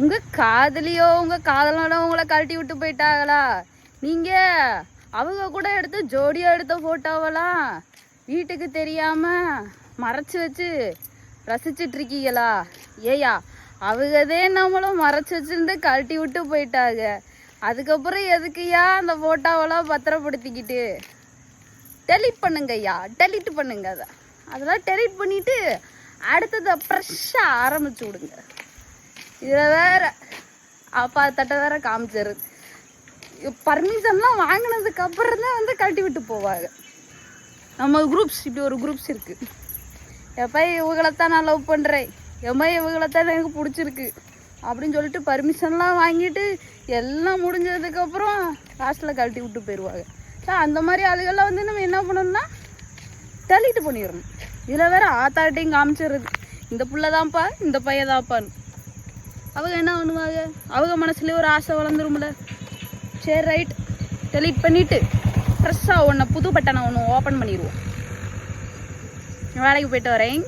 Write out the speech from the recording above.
உங்க காதலியோ உங்க காதலனோ உங்களை கழட்டி விட்டு போயிட்டாங்களா? நீங்க அவங்க கூட எடுத்து ஜோடியா எடுத்த போட்டோவெல்லாம் வீட்டுக்கு தெரியாம மறைச்சு வச்சு ரசிச்சிட்டு இருக்கீங்களா? ஏயா அவங்கதே நம்மளும் மறைச்சு வச்சிருந்து கழட்டி விட்டு போயிட்டாங்க. அதுக்கப்புறம் எதுக்குயா அந்த போட்டோவெல்லாம் பத்திரப்படுத்திக்கிட்டு? டெலிட் பண்ணுங்க ஐயா டெலீட் பண்ணுங்க அதை. அதெல்லாம் டெலிட் பண்ணிட்டு அடுத்ததை ஃப்ரெஷ்ஷாக ஆரம்பிச்சு விடுங்க. இதில் வேற அப்பா தட்ட வேற காமிச்சாரு. பர்மிஷன்லாம் வாங்கினதுக்கு அப்புறம் தான் வந்து கழட்டி விட்டு போவாங்க நம்ம குரூப்ஸ் இப்படி ஒரு குரூப்ஸ் இருக்கு. எப்போ இவங்களைத்தான் நான் லவ் பண்ணுறேன் எப்போ இவங்களைத்தான் எனக்கு பிடிச்சிருக்கு? அப்படின்னு சொல்லிட்டு பர்மிஷன்லாம் வாங்கிட்டு எல்லாம் முடிஞ்சதுக்கப்புறம் லாஸ்ட்டில் கழட்டி விட்டு போயிடுவாங்க ஸோ அந்த மாதிரி ஆளுகள்லாம் வந்து நம்ம என்ன பண்ணணும்னா தள்ளிட்டு பண்ணிடணும். இதில் வேற ஆத்தாட்டையும் காமிச்சிடுறது இந்த பிள்ளை தான்ப்பா இந்த பையன் தான்ப்பான்னு அவங்க என்ன பண்ணுவாங்க? அவங்க மனசுலேயே ஒரு ஆசை வளர்ந்துரும்ல. சரி ரைட் டெலீட் பண்ணிவிட்டு ஃப்ரெஷ்ஷாக ஒன்று புது பட்டனை ஒன்று ஓப்பன் பண்ணிடுவோம் வேலைக்கு போயிட்டு வரேன்.